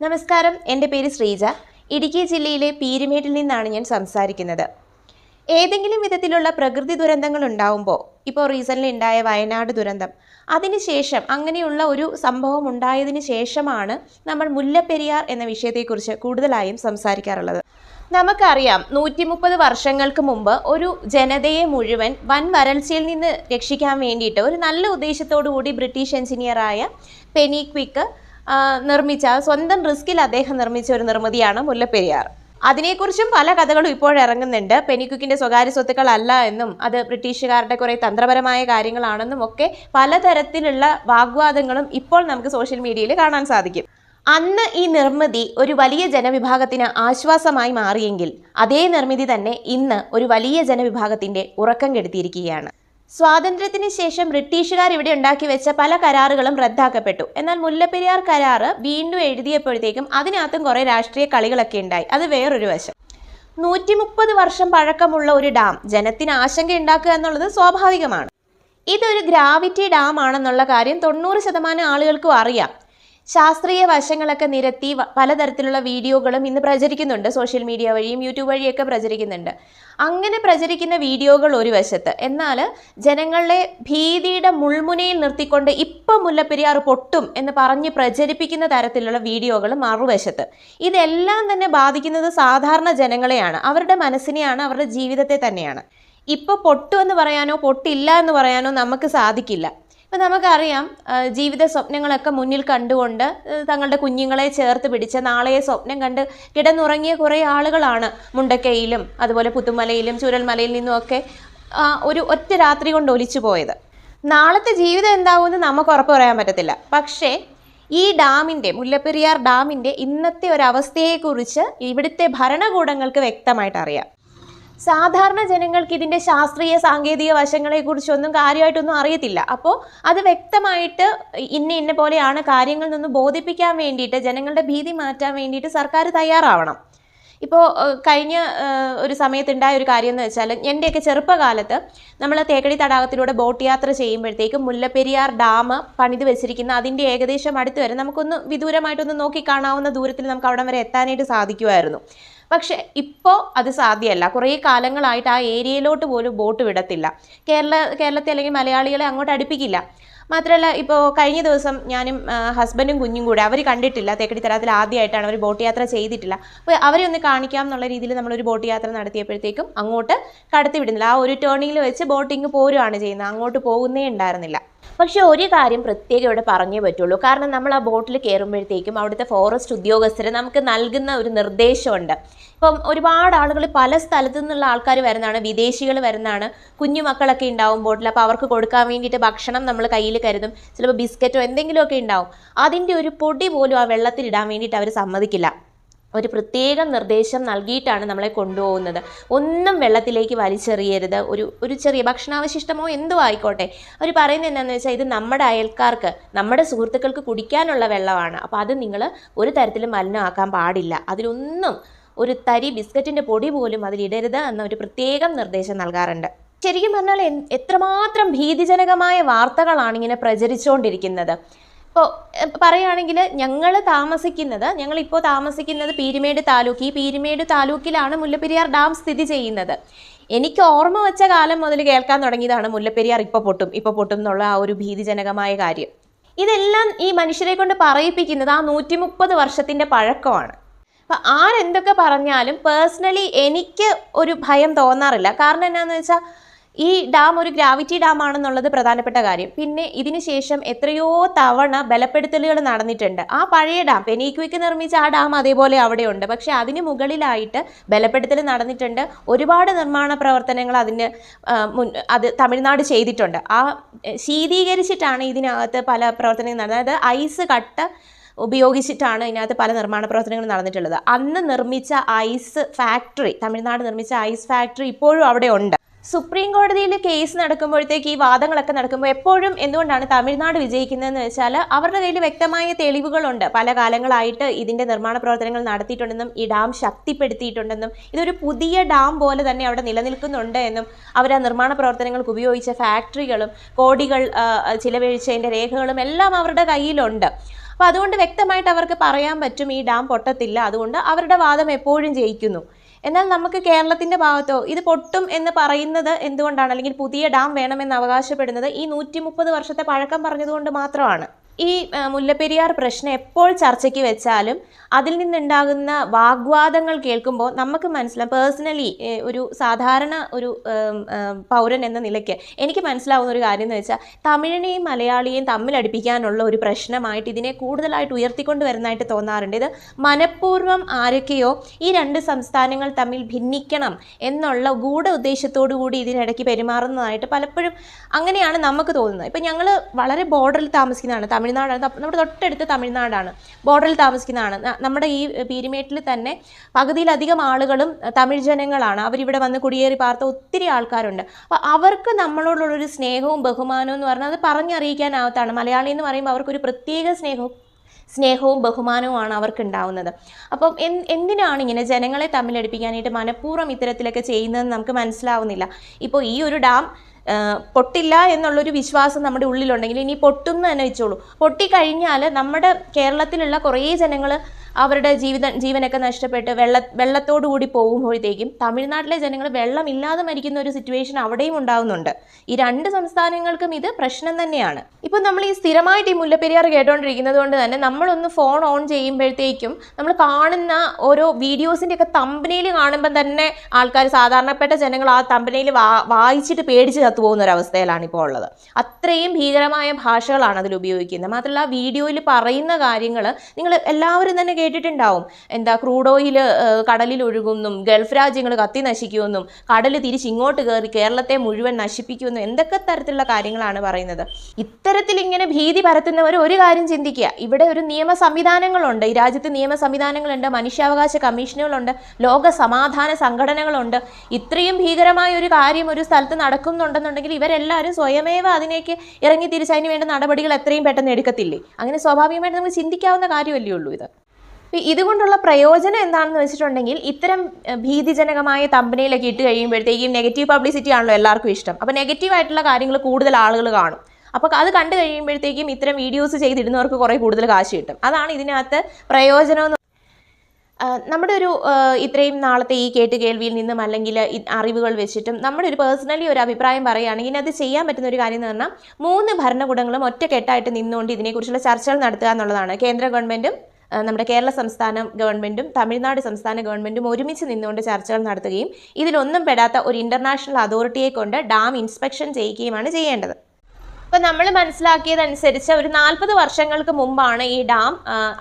നമസ്കാരം. എന്റെ പേര് ശ്രീജ. ഇടുക്കി ജില്ലയിലെ പീരുമേട്ടിൽ നിന്നാണ് ഞാൻ സംസാരിക്കുന്നത്. ഏതെങ്കിലും വിധത്തിലുള്ള പ്രകൃതി ദുരന്തങ്ങൾ ഉണ്ടാവുമ്പോൾ ഇപ്പോൾ റീസന്റ് ഉണ്ടായ വയനാട് ദുരന്തം അതിനുശേഷം അങ്ങനെയുള്ള ഒരു സംഭവം ഉണ്ടായതിനു ശേഷമാണ് നമ്മൾ മുല്ലപ്പെരിയാർ എന്ന വിഷയത്തെക്കുറിച്ച് കൂടുതലായും സംസാരിക്കാറുള്ളത്. നമുക്കറിയാം നൂറ്റി മുപ്പത് വർഷങ്ങൾക്ക് മുമ്പ് ഒരു ജനതയെ മുഴുവൻ വൻ വരൾച്ചയിൽ നിന്ന് രക്ഷിക്കാൻ വേണ്ടിയിട്ട് ഒരു നല്ല ഉദ്ദേശത്തോടു കൂടി ബ്രിട്ടീഷ് എഞ്ചിനീയറായ പെനി ക്വിക്ക് നിർമ്മിച്ച സ്വന്തം റിസ്കിൽ അദ്ദേഹം നിർമ്മിച്ച ഒരു നിർമ്മിതിയാണ് മുല്ലപ്പെരിയാർ. അതിനെക്കുറിച്ചും പല കഥകളും ഇപ്പോൾ ഇറങ്ങുന്നുണ്ട് പെനിക്കുക്കിന്റെ സ്വകാര്യ സ്വത്തുക്കളല്ല എന്നും അത് ബ്രിട്ടീഷുകാരുടെ കുറേ തന്ത്രപരമായ കാര്യങ്ങളാണെന്നും ഒക്കെ പലതരത്തിലുള്ള വാഗ്വാദങ്ങളും ഇപ്പോൾ നമുക്ക് സോഷ്യൽ മീഡിയയിൽ കാണാൻ സാധിക്കും. അന്ന് ഈ നിർമ്മിതി ഒരു വലിയ ജനവിഭാഗത്തിന് ആശ്വാസമായി മാറിയെങ്കിൽ അതേ നിർമ്മിതി തന്നെ ഇന്ന് ഒരു വലിയ ജനവിഭാഗത്തിന്റെ ഉറക്കം കെടുത്തിയിരിക്കുകയാണ്. സ്വാതന്ത്ര്യത്തിന് ശേഷം ബ്രിട്ടീഷുകാർ ഇവിടെ ഉണ്ടാക്കി വെച്ച പല കരാറുകളും റദ്ദാക്കപ്പെട്ടു. എന്നാൽ മുല്ലപ്പെരിയാർ കരാറ് വീണ്ടും എഴുതിയപ്പോഴത്തേക്കും അതിനകത്തും കുറേ രാഷ്ട്രീയ കളികളൊക്കെ ഉണ്ടായി. അത് വേറൊരു വശം. നൂറ്റി മുപ്പത് വർഷം പഴക്കമുള്ള ഒരു ഡാം ജനത്തിന് ആശങ്ക ഉണ്ടാക്കുക എന്നുള്ളത് സ്വാഭാവികമാണ്. ഇതൊരു ഗ്രാവിറ്റി ഡാം ആണെന്നുള്ള കാര്യം തൊണ്ണൂറ് ശതമാനം ആളുകൾക്കും അറിയാം. ശാസ്ത്രീയ വശങ്ങളൊക്കെ നിരത്തി പലതരത്തിലുള്ള വീഡിയോകളും ഇന്ന് പ്രചരിക്കുന്നുണ്ട്. സോഷ്യൽ മീഡിയ വഴിയും യൂട്യൂബ് വഴിയൊക്കെ പ്രചരിക്കുന്നുണ്ട്. അങ്ങനെ പ്രചരിക്കുന്ന വീഡിയോകൾ ഒരു വശത്ത്. എന്നാൽ ജനങ്ങളെ ഭീതിയുടെ മുൾമുനയിൽ നിർത്തിക്കൊണ്ട് ഇപ്പം മുല്ലപ്പെരിയാർ പൊട്ടും എന്ന് പറഞ്ഞ് പ്രചരിപ്പിക്കുന്ന തരത്തിലുള്ള വീഡിയോകൾ മറുവശത്ത്. ഇതെല്ലാം തന്നെ ബാധിക്കുന്നത് സാധാരണ ജനങ്ങളെയാണ്. അവരുടെ മനസ്സിനെയാണ് അവരുടെ ജീവിതത്തെ തന്നെയാണ്. ഇപ്പോൾ പൊട്ടു എന്ന് പറയാനോ പൊട്ടില്ല എന്ന് പറയാനോ നമുക്ക് സാധിക്കില്ല. ഇപ്പം നമുക്കറിയാം ജീവിത സ്വപ്നങ്ങളൊക്കെ മുന്നിൽ കണ്ടുകൊണ്ട് തങ്ങളുടെ കുഞ്ഞുങ്ങളെ ചേർത്ത് പിടിച്ച് നാളെയെ സ്വപ്നം കണ്ട് കിടന്നുറങ്ങിയ കുറേ ആളുകളാണ് മുണ്ടക്കയിലും അതുപോലെ പുത്തുമലയിലും ചുരൽമലയിൽ നിന്നുമൊക്കെ ഒരു ഒറ്റ രാത്രി കൊണ്ട് ഒലിച്ചു പോയത്. നാളത്തെ ജീവിതം എന്താവുമെന്ന് നമുക്ക് ഉറപ്പ് പറയാൻ പറ്റത്തില്ല. പക്ഷേ ഈ ഡാമിന്റെ മുല്ലപ്പെരിയാർ ഡാമിന്റെ ഇന്നത്തെ ഒരവസ്ഥയെക്കുറിച്ച് ഇവിടുത്തെ ഭരണകൂടങ്ങൾക്ക് വ്യക്തമായിട്ട് അറിയാം. സാധാരണ ജനങ്ങൾക്ക് ഇതിന്റെ ശാസ്ത്രീയ സാങ്കേതിക വശങ്ങളെക്കുറിച്ചൊന്നും കാര്യമായിട്ടൊന്നും അറിയത്തില്ല. അപ്പോൾ അത് വ്യക്തമായിട്ട് ഇന്ന ഇന്ന പോലെയാണ് കാര്യങ്ങൾ നിന്ന് ബോധിപ്പിക്കാൻ വേണ്ടിയിട്ട് ജനങ്ങളുടെ ഭീതി മാറ്റാൻ വേണ്ടിയിട്ട് സർക്കാർ തയ്യാറാവണം. ഇപ്പോൾ കഴിഞ്ഞ ഒരു സമയത്തുണ്ടായ ഒരു കാര്യം എന്ന് വെച്ചാൽ എന്റെയൊക്കെ ചെറുപ്പകാലത്ത് നമ്മൾ തേക്കടി തടാകത്തിലൂടെ ബോട്ട് യാത്ര ചെയ്യുമ്പോഴത്തേക്കും മുല്ലപ്പെരിയാർ ഡാം പണിത് വെച്ചിരിക്കുന്ന അതിന്റെ ഏകദേശം അടുത്ത് വരെ നമുക്കൊന്ന് വിദൂരമായിട്ടൊന്ന് നോക്കി കാണാവുന്ന ദൂരത്തിൽ നമുക്ക് അവിടം വരെ എത്താനായിട്ട് സാധിക്കുമായിരുന്നു പക്ഷേ ഇപ്പോൾ അത് സാധ്യമല്ല കുറേ കാലങ്ങളായിട്ട് ആ ഏരിയയിലോട്ട് പോലും ബോട്ട് വിടത്തില്ല. കേരള കേരളത്തെ അല്ലെങ്കിൽ മലയാളികളെ അങ്ങോട്ട് അടുപ്പിക്കില്ല. മാത്രമല്ല ഇപ്പോൾ കഴിഞ്ഞ ദിവസം ഞാനും ഹസ്ബൻഡും കുഞ്ഞും കൂടെ അവർ കണ്ടിട്ടില്ല. തേക്കടി തടാകത്തിൽ ആദ്യമായിട്ടാണ് അവർ ബോട്ട് യാത്ര ചെയ്തിട്ടില്ല. അപ്പോൾ അവരെ ഒന്ന് കാണിക്കാം എന്നുള്ള രീതിയിൽ നമ്മളൊരു ബോട്ട് യാത്ര നടത്തിയപ്പോഴത്തേക്കും അങ്ങോട്ട് കടത്തി വിടുന്നില്ല. ആ ഒരു ടേണിങ്ങിൽ വെച്ച് ബോട്ടിങ് പോരുവാണ് ചെയ്യുന്നത്. അങ്ങോട്ട് പോകുന്നേ ഉണ്ടായിരുന്നില്ല. പക്ഷെ ഒരു കാര്യം പ്രത്യേകം ഇവിടെ പറഞ്ഞേ പറ്റുള്ളൂ. കാരണം നമ്മൾ ആ ബോട്ടിൽ കയറുമ്പോഴത്തേക്കും അവിടുത്തെ ഫോറസ്റ്റ് ഉദ്യോഗസ്ഥരെ നമുക്ക് നൽകുന്ന ഒരു നിർദ്ദേശമുണ്ട്. ഇപ്പം ഒരുപാട് ആളുകൾ പല സ്ഥലത്തു നിന്നുള്ള ആൾക്കാർ വരുന്നതാണ് വിദേശികൾ വരുന്നതാണ്. കുഞ്ഞു മക്കളൊക്കെ ഉണ്ടാവും ബോട്ടിൽ. അപ്പോൾ അവർക്ക് കൊടുക്കാൻ വേണ്ടിയിട്ട് ഭക്ഷണം നമ്മൾ കയ്യിൽ കരുതും. ചിലപ്പോൾ ബിസ്ക്കറ്റോ എന്തെങ്കിലുമൊക്കെ ഉണ്ടാവും. അതിന്റെ ഒരു പൊടി പോലും ആ വെള്ളത്തിൽ ഇടാൻ വേണ്ടിയിട്ട് അവർ സമ്മതിക്കില്ല. ഒരു പ്രത്യേക നിർദ്ദേശം നൽകിയിട്ടാണ് നമ്മളെ കൊണ്ടുപോകുന്നത്. ഒന്നും വെള്ളത്തിലേക്ക് വലിച്ചെറിയരുത്. ഒരു ഒരു ചെറിയ ഭക്ഷണാവശിഷ്ടമോ എന്തോ ആയിക്കോട്ടെ. അവർ പറയുന്നത് എന്താണെന്ന് വെച്ചാൽ ഇത് നമ്മുടെ അയൽക്കാർക്ക് നമ്മുടെ സുഹൃത്തുക്കൾക്ക് കുടിക്കാനുള്ള വെള്ളമാണ്. അപ്പോൾ അത് നിങ്ങൾ ഒരു തരത്തിലും മലിനമാക്കാൻ പാടില്ല. അതിലൊന്നും ഒരു തരി ബിസ്ക്കറ്റിന്റെ പൊടി പോലും അതിലിടരുത് എന്ന ഒരു പ്രത്യേകം നിർദ്ദേശം നൽകാറുണ്ട്. ശരിക്കും പറഞ്ഞാൽ എത്രമാത്രം ഭീതിജനകമായ വാർത്തകളാണ് ഇങ്ങനെ പ്രചരിച്ചുകൊണ്ടിരിക്കുന്നത് ഇപ്പോൾ പറയുകയാണെങ്കിൽ ഞങ്ങൾ താമസിക്കുന്നത് ഞങ്ങളിപ്പോൾ താമസിക്കുന്നത് പീരുമേട് താലൂക്ക്. ഈ പീരുമേട് താലൂക്കിലാണ് മുല്ലപ്പെരിയാർ ഡാം സ്ഥിതി ചെയ്യുന്നത്. എനിക്ക് ഓർമ്മ വെച്ച കാലം മുതൽ കേൾക്കാൻ തുടങ്ങിയതാണ് മുല്ലപ്പെരിയാർ ഇപ്പോൾ പൊട്ടും ഇപ്പോൾ പൊട്ടും എന്നുള്ള ആ ഒരു ഭീതിജനകമായ കാര്യം. ഇതെല്ലാം ഈ മനുഷ്യരെ കൊണ്ട് പറയിപ്പിക്കുന്നത് ആ നൂറ്റി മുപ്പത് വർഷത്തിന്റെ പഴക്കമാണ്. അപ്പം ആരെന്തൊക്കെ പറഞ്ഞാലും പേഴ്സണലി എനിക്ക് ഒരു ഭയം തോന്നാറില്ല. കാരണം എന്നാന്ന് വെച്ചാൽ ഈ ഡാം ഒരു ഗ്രാവിറ്റി ഡാം ആണെന്നുള്ളത് പ്രധാനപ്പെട്ട കാര്യം. പിന്നെ ഇതിന് ശേഷം എത്രയോ തവണ ബലപ്പെടുത്തലുകൾ നടന്നിട്ടുണ്ട്. ആ പഴയ ഡാം പെനീക്വിക്ക് നിർമ്മിച്ച ആ ഡാം അതേപോലെ അവിടെയുണ്ട്. പക്ഷെ അതിന് മുകളിലായിട്ട് ബലപ്പെടുത്തൽ നടന്നിട്ടുണ്ട്. ഒരുപാട് നിർമ്മാണ പ്രവർത്തനങ്ങൾ അതിന് അത് തമിഴ്നാട് ചെയ്തിട്ടുണ്ട്. ആ ശീതീകരിച്ചിട്ടാണ് ഇതിനകത്ത് പല പ്രവർത്തനങ്ങൾ നടന്നത്. അതായത് ഐസ് കട്ട് ഉപയോഗിച്ചിട്ടാണ് ഇതിനകത്ത് പല നിർമ്മാണ പ്രവർത്തനങ്ങൾ നടന്നിട്ടുള്ളത്. അന്ന് നിർമ്മിച്ച ഐസ് ഫാക്ടറി തമിഴ്നാട് നിർമ്മിച്ച ഐസ് ഫാക്ടറി ഇപ്പോഴും അവിടെ ഉണ്ട്. സുപ്രീം കോടതിയിൽ കേസ് നടക്കുമ്പോഴത്തേക്ക് ഈ വാദങ്ങളൊക്കെ നടക്കുമ്പോൾ എപ്പോഴും എന്തുകൊണ്ടാണ് തമിഴ്നാട് വിജയിക്കുന്നതെന്ന് വെച്ചാൽ അവരുടെ കയ്യിൽ വ്യക്തമായ തെളിവുകളുണ്ട്. പല കാലങ്ങളായിട്ട് ഇതിന്റെ നിർമ്മാണ പ്രവർത്തനങ്ങൾ നടത്തിയിട്ടുണ്ടെന്നും ഈ ഡാം ശക്തിപ്പെടുത്തിയിട്ടുണ്ടെന്നും ഇതൊരു പുതിയ ഡാം പോലെ തന്നെ അവിടെ നിലനിൽക്കുന്നുണ്ട് എന്നും അവർ ആ നിർമ്മാണ പ്രവർത്തനങ്ങൾക്ക് ഉപയോഗിച്ച ഫാക്ടറികളും കോടികൾ ചിലവഴിച്ചതിന്റെ രേഖകളും എല്ലാം അവരുടെ കയ്യിലുണ്ട്. അപ്പോൾ അതുകൊണ്ട് വ്യക്തമായിട്ട് അവർക്ക് പറയാൻ പറ്റും ഈ ഡാം പൊട്ടത്തില്ല. അതുകൊണ്ട് അവരുടെ വാദം എപ്പോഴും ജയിക്കുന്നു. എന്നാൽ നമുക്ക് കേരളത്തിന്റെ ഭാഗത്തോ ഇത് പൊട്ടും എന്ന് പറയുന്നത് എന്തുകൊണ്ടാണ്? അല്ലെങ്കിൽ പുതിയ ഡാം വേണമെന്ന് അവകാശപ്പെടുന്നത് ഈ നൂറ്റി വർഷത്തെ പഴക്കം പറഞ്ഞതുകൊണ്ട് മാത്രമാണ്. ഈ മുല്ലപ്പെരിയാർ പ്രശ്നം എപ്പോൾ ചർച്ചയ്ക്ക് വെച്ചാലും അതിൽ നിന്നുണ്ടാകുന്ന വാഗ്വാദങ്ങൾ കേൾക്കുമ്പോൾ നമുക്ക് മനസ്സിലാവും പേഴ്സണലി ഒരു സാധാരണ ഒരു പൗരൻ എന്ന നിലയ്ക്ക് എനിക്ക് മനസ്സിലാവുന്ന ഒരു കാര്യം എന്ന് വെച്ചാൽ തമിഴിനെയും മലയാളിയെയും തമ്മിലടിപ്പിക്കാനുള്ള ഒരു പ്രശ്നമായിട്ട് ഇതിനെ കൂടുതലായിട്ട് ഉയർത്തിക്കൊണ്ട് വരുന്നതായിട്ട് തോന്നാറുണ്ട്. ഇത് മനഃപൂർവം ആരൊക്കെയോ ഈ രണ്ട് സംസ്ഥാനങ്ങൾ തമ്മിൽ ഭിന്നിക്കണം എന്നുള്ള ഗൂഢ ഉദ്ദേശത്തോടു കൂടി ഇതിനിടയ്ക്ക് പെരുമാറുന്നതായിട്ട് പലപ്പോഴും അങ്ങനെയാണ് നമുക്ക് തോന്നുന്നത്. ഇപ്പം ഞങ്ങൾ വളരെ ബോർഡറിൽ താമസിക്കുന്നതാണ്. തമിഴ്നാടാണ്. നമ്മുടെ തൊട്ടടുത്ത് തമിഴ്നാടാണ്. ബോർഡറിൽ താമസിക്കുന്നതാണ്. നമ്മുടെ ഈ പീരിമേട്ടിൽ തന്നെ പകുതിയിലധികം ആളുകളും തമിഴ് ജനങ്ങളാണ്. അവരിവിടെ വന്ന് കുടിയേറി പാർത്ത ഒത്തിരി ആൾക്കാരുണ്ട്. അപ്പോൾ അവർക്ക് നമ്മളോടുള്ളൊരു സ്നേഹവും ബഹുമാനവും എന്ന് പറഞ്ഞാൽ അത് പറഞ്ഞറിയിക്കാനാവത്താണ്. മലയാളി എന്ന് പറയുമ്പോൾ അവർക്കൊരു പ്രത്യേക സ്നേഹവും സ്നേഹവും ബഹുമാനവുമാണ് അവർക്ക് ഉണ്ടാവുന്നത് അപ്പം എന്തിനാണ് ഇങ്ങനെ ജനങ്ങളെ തമ്മിലടിപ്പിക്കാനായിട്ട് മനഃപൂർവം ഇത്തരത്തിലൊക്കെ ചെയ്യുന്നതെന്ന് നമുക്ക് മനസ്സിലാവുന്നില്ല. ഇപ്പോൾ ഈ ഒരു ഡാം പൊട്ടില്ല എന്നുള്ളൊരു വിശ്വാസം നമ്മുടെ ഉള്ളിലുണ്ടെങ്കിൽ ഇനി പൊട്ടുമെന്ന് തന്നെ വെച്ചോളൂ. പൊട്ടിക്കഴിഞ്ഞാൽ നമ്മുടെ കേരളത്തിലുള്ള കുറേ ജനങ്ങൾ അവരുടെ ജീവിത ജീവനൊക്കെ നഷ്ടപ്പെട്ട് വെള്ള വെള്ളത്തോടു കൂടി പോകുമ്പോഴത്തേക്കും തമിഴ്നാട്ടിലെ ജനങ്ങൾ വെള്ളമില്ലാതെ മരിക്കുന്ന ഒരു സിറ്റുവേഷൻ അവിടെയും ഉണ്ടാകുന്നുണ്ട് ഈ രണ്ട് സംസ്ഥാനങ്ങൾക്കും ഇത് പ്രശ്നം തന്നെയാണ്. ഇപ്പോൾ നമ്മൾ ഈ സ്ഥിരമായിട്ട് ഈ മുല്ലപ്പെരിയാർ കേട്ടോണ്ടിരിക്കുന്നത് കൊണ്ട് തന്നെ നമ്മളൊന്ന് ഫോൺ ഓൺ ചെയ്യുമ്പോഴത്തേക്കും നമ്മൾ കാണുന്ന ഓരോ വീഡിയോസിന്റെ ഒക്കെ തമ്പനയിൽ കാണുമ്പം തന്നെ ആൾക്കാർ സാധാരണപ്പെട്ട ജനങ്ങൾ ആ തമ്പനയിൽ വാ വായിച്ചിട്ട് പേടിച്ച് ചത്തുപോകുന്ന ഒരവസ്ഥയിലാണ് ഇപ്പോൾ ഉള്ളത്. അത്രയും ഭീകരമായ ഭാഷകളാണ് അതിൽ ഉപയോഗിക്കുന്നത്. മാത്രമല്ല വീഡിയോയിൽ പറയുന്ന കാര്യങ്ങൾ നിങ്ങൾ എല്ലാവരും തന്നെ കേട്ടിട്ടുണ്ടാവും. എന്താ ക്രൂഡ് ഓയിൽ കടലിൽ ഒഴുകുന്നും ഗൾഫ് രാജ്യങ്ങൾ കത്തി നശിക്കുമെന്നും കടൽ തിരിച്ച് ഇങ്ങോട്ട് കയറി കേരളത്തെ മുഴുവൻ നശിപ്പിക്കുമെന്നും എന്തൊക്കെ തരത്തിലുള്ള കാര്യങ്ങളാണ് പറയുന്നത്? ഇത്തരത്തിൽ ഇങ്ങനെ ഭീതി പരത്തുന്നവർ ഒരു കാര്യം ചിന്തിക്കുക. ഇവിടെ ഒരു നിയമ സംവിധാനങ്ങളുണ്ട്. ഈ രാജ്യത്ത് നിയമ സംവിധാനങ്ങളുണ്ട് മനുഷ്യാവകാശ കമ്മീഷനുകളുണ്ട് ലോക സമാധാന സംഘടനകളുണ്ട്. ഇത്രയും ഭീകരമായ ഒരു കാര്യം ഒരു സ്ഥലത്ത് നടക്കുന്നുണ്ടെന്നുണ്ടെങ്കിൽ ഇവരെല്ലാവരും സ്വയമേവ അതിനേക്ക് ഇറങ്ങി തിരിച്ച് അതിന് വേണ്ട നടപടികൾ എത്രയും പെട്ടെന്ന് എടുക്കത്തില്ലേ? അങ്ങനെ സ്വാഭാവികമായിട്ട് നമുക്ക് ചിന്തിക്കാവുന്ന കാര്യമല്ലേ ഉള്ളൂ ഇത്. ഇതുകൊണ്ടുള്ള പ്രയോജനം എന്താണെന്ന് വെച്ചിട്ടുണ്ടെങ്കിൽ ഇത്തരം ഭീതിജനകമായ തമ്പനയിലൊക്കെ ഇട്ട് കഴിയുമ്പോഴത്തേക്കും നെഗറ്റീവ് പബ്ലിസിറ്റി ആണല്ലോ എല്ലാവർക്കും ഇഷ്ടം. അപ്പോൾ നെഗറ്റീവ് ആയിട്ടുള്ള കാര്യങ്ങൾ കൂടുതൽ ആളുകൾ കാണും. അപ്പോൾ അത് കണ്ടു കഴിയുമ്പോഴത്തേക്കും ഇത്തരം വീഡിയോസ് ചെയ്തിടുന്നവർക്ക് കുറേ കൂടുതൽ കാശ് കിട്ടും. അതാണ് ഇതിനകത്ത് പ്രയോജനം നമ്മുടെ ഒരു ഇത്രയും നാളത്തെ ഈ കേട്ട് കേൾവിയിൽ നിന്നും അല്ലെങ്കിൽ അറിവുകൾ വെച്ചിട്ടും നമ്മുടെ ഒരു പേഴ്സണലി ഒരു അഭിപ്രായം പറയുകയാണെങ്കിൽ അത് ചെയ്യാൻ പറ്റുന്ന ഒരു കാര്യം എന്ന് പറഞ്ഞാൽ മൂന്ന് ഭരണകൂടങ്ങളും ഒറ്റക്കെട്ടായിട്ട് നിന്നുകൊണ്ട് ഇതിനെക്കുറിച്ചുള്ള ചർച്ചകൾ നടത്തുക എന്നുള്ളതാണ്. കേന്ദ്ര ഗവൺമെന്റും നമ്മുടെ കേരള സംസ്ഥാന ഗവൺമെന്റും തമിഴ്നാട് സംസ്ഥാന ഗവൺമെന്റും ഒരുമിച്ച് നിന്നുകൊണ്ട് ചർച്ചകൾ നടത്തുകയും ഇതിലൊന്നും പെടാത്ത ഒരു ഇന്റർനാഷണൽ അതോറിറ്റിയെ കൊണ്ട് ഡാം ഇൻസ്പെക്ഷൻ ചെയ്യുകയുമാണ് ചെയ്യേണ്ടത്. ഇപ്പം നമ്മൾ മനസ്സിലാക്കിയതനുസരിച്ച് ഒരു നാൽപ്പത് വർഷങ്ങൾക്ക് മുമ്പാണ് ഈ ഡാം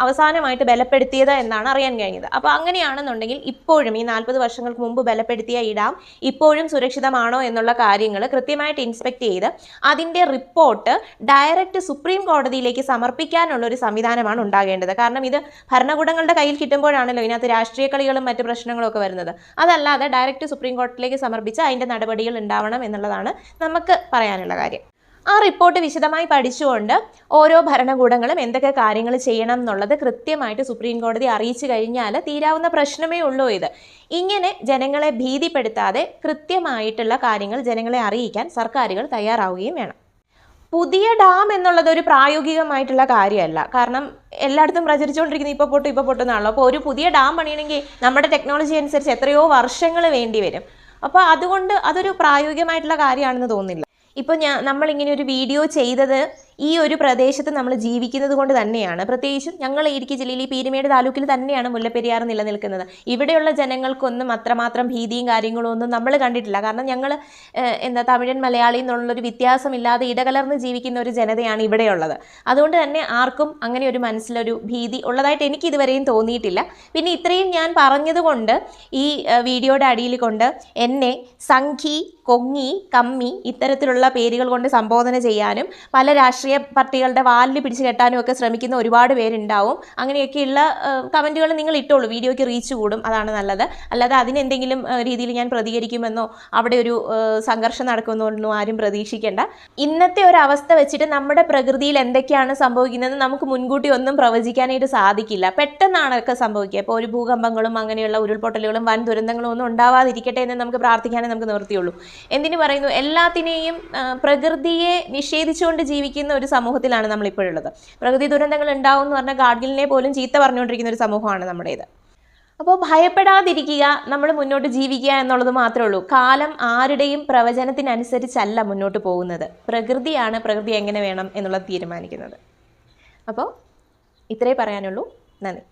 അവസാനമായിട്ട് ബലപ്പെടുത്തിയത് എന്നാണ് അറിയാൻ കഴിഞ്ഞത്. അപ്പോൾ അങ്ങനെയാണെന്നുണ്ടെങ്കിൽ ഇപ്പോഴും ഈ നാൽപ്പത് വർഷങ്ങൾക്ക് മുമ്പ് ബലപ്പെടുത്തിയ ഈ ഡാം ഇപ്പോഴും സുരക്ഷിതമാണോ എന്നുള്ള കാര്യങ്ങൾ കൃത്യമായിട്ട് ഇൻസ്പെക്ട് ചെയ്ത് അതിന്റെ റിപ്പോർട്ട് ഡയറക്റ്റ് സുപ്രീം കോടതിയിലേക്ക് സമർപ്പിക്കാനുള്ള ഒരു സംവിധാനമാണ് ഉണ്ടാകേണ്ടത്. കാരണം ഇത് ഭരണകൂടങ്ങളുടെ കയ്യിൽ കിട്ടുമ്പോഴാണല്ലോ ഇതിനകത്ത് രാഷ്ട്രീയ കളികളും മറ്റ് പ്രശ്നങ്ങളും ഒക്കെ വരുന്നത്. അതല്ലാതെ ഡയറക്റ്റ് സുപ്രീം കോടതിയിലേക്ക് സമർപ്പിച്ച് അതിന്റെ നടപടികൾ ഉണ്ടാവണം എന്നുള്ളതാണ് നമുക്ക് പറയാനുള്ള കാര്യം. ആ റിപ്പോർട്ട് വിശദമായി പഠിച്ചുകൊണ്ട് ഓരോ ഭരണകൂടങ്ങളും എന്തൊക്കെ കാര്യങ്ങൾ ചെയ്യണം എന്നുള്ളത് കൃത്യമായിട്ട് സുപ്രീം കോടതി അറിയിച്ചു കഴിഞ്ഞാൽ തീരാവുന്ന പ്രശ്നമേ ഉള്ളൂ ഇത്. ഇങ്ങനെ ജനങ്ങളെ ഭീതിപ്പെടുത്താതെ കൃത്യമായിട്ടുള്ള കാര്യങ്ങൾ ജനങ്ങളെ അറിയിക്കാൻ സർക്കാരുകൾ തയ്യാറാവുകയും വേണം. പുതിയ ഡാം എന്നുള്ളത് ഒരു പ്രായോഗികമായിട്ടുള്ള കാര്യമല്ല. കാരണം എല്ലായിടത്തും പ്രചരിച്ചുകൊണ്ടിരിക്കുന്ന ഇപ്പോൾ പൊട്ടും ഇപ്പോൾ പൊട്ടുന്നാണല്ലോ അപ്പോൾ ഒരു പുതിയ ഡാം പണിയണമെങ്കിൽ നമ്മുടെ ടെക്നോളജി അനുസരിച്ച് എത്രയോ വർഷങ്ങൾ വേണ്ടി വരും. അപ്പോൾ അതുകൊണ്ട് അതൊരു പ്രായോഗികമായിട്ടുള്ള കാര്യമാണെന്ന് തോന്നുന്നില്ല. ഇപ്പോൾ ഞാൻ നമ്മളിങ്ങനെ ഒരു വീഡിയോ ചെയ്തത് ഈ ഒരു പ്രദേശത്ത് നമ്മൾ ജീവിക്കുന്നത് കൊണ്ട് തന്നെയാണ്. പ്രത്യേകിച്ചും ഞങ്ങൾ ഇടുക്കി ജില്ലയിൽ ഈ പീരുമേട് താലൂക്കിൽ തന്നെയാണ് മുല്ലപ്പെരിയാർ നിലനിൽക്കുന്നത്. ഇവിടെയുള്ള ജനങ്ങൾക്കൊന്നും അത്രമാത്രം ഭീതിയും കാര്യങ്ങളും ഒന്നും നമ്മൾ കണ്ടിട്ടില്ല. കാരണം ഞങ്ങൾ എന്താ തമിഴൻ മലയാളി എന്നുള്ളൊരു വ്യത്യാസമില്ലാതെ ഇടകലർന്ന് ജീവിക്കുന്ന ഒരു ജനതയാണ് ഇവിടെയുള്ളത്. അതുകൊണ്ട് തന്നെ ആർക്കും അങ്ങനെ ഒരു മനസ്സിലൊരു ഭീതി ഉള്ളതായിട്ട് എനിക്ക് ഇതുവരെയും തോന്നിയിട്ടില്ല. പിന്നെ ഇത്രയും ഞാൻ പറഞ്ഞതുകൊണ്ട് ഈ വീഡിയോയുടെ അടിയിൽ കൊണ്ട് എന്നെ സംഖി കൊങ്ങി കമ്മി ഇത്തരത്തിലുള്ള പേരുകൾ കൊണ്ട് സംബോധന ചെയ്യാനും പല രാഷ്ട്രീയ പാർട്ടികളുടെ വാലിൽ പിടിച്ചു കെട്ടാനും ഒക്കെ ശ്രമിക്കുന്ന ഒരുപാട് പേരുണ്ടാവും. അങ്ങനെയൊക്കെയുള്ള കമന്റുകൾ നിങ്ങൾ ഇട്ടോളൂ. വീഡിയോയ്ക്ക് റീച്ച് കൂടും. അതാണ് നല്ലത്. അല്ലാതെ അതിനെന്തെങ്കിലും രീതിയിൽ ഞാൻ പ്രതികരിക്കുമെന്നോ അവിടെ ഒരു സംഘർഷം നടക്കുമെന്നൊന്നും ആരും പ്രതീക്ഷിക്കേണ്ട. ഇന്നത്തെ ഒരു അവസ്ഥ വെച്ചിട്ട് നമ്മുടെ പ്രകൃതിയിൽ എന്തൊക്കെയാണ് സംഭവിക്കുന്നത് നമുക്ക് മുൻകൂട്ടി ഒന്നും പ്രവചിക്കാനായിട്ട് സാധിക്കില്ല. പെട്ടെന്നാണ് ഒക്കെ സംഭവിക്കുക. ഇപ്പോൾ ഒരു ഭൂകമ്പങ്ങളും അങ്ങനെയുള്ള ഉരുൾപൊട്ടലുകളും വൻ ദുരന്തങ്ങളും ഒന്നും ഉണ്ടാവാതിരിക്കട്ടെ എന്ന് നമുക്ക് പ്രാർത്ഥിക്കാനേ നമുക്ക് നിവൃത്തിയുള്ളൂ. എന്തിനു പറയുന്നു? എല്ലാത്തിനെയും പ്രകൃതിയെ നിഷേധിച്ചുകൊണ്ട് ജീവിക്കുന്ന ഒരു സമൂഹത്തിലാണ് നമ്മളിപ്പോഴുള്ളത്. പ്രകൃതി ദുരന്തങ്ങൾ ഉണ്ടാവും എന്ന് പറഞ്ഞാൽ ഗാഡ്ഗിലിനെ പോലും ചീത്ത പറഞ്ഞുകൊണ്ടിരിക്കുന്ന ഒരു സമൂഹമാണ് നമ്മുടേത്. അപ്പോൾ ഭയപ്പെടാതിരിക്കുക നമ്മൾ മുന്നോട്ട് ജീവിക്കുക എന്നുള്ളത് മാത്രമേ ഉള്ളൂ. കാലം ആരുടെയും പ്രവചനത്തിനനുസരിച്ചല്ല മുന്നോട്ട് പോകുന്നത്. പ്രകൃതിയാണ് പ്രകൃതി എങ്ങനെ വേണം എന്നുള്ളത് തീരുമാനിക്കുന്നത്. അപ്പോൾ ഇത്രേ പറയാനുള്ളൂ. നന്ദി.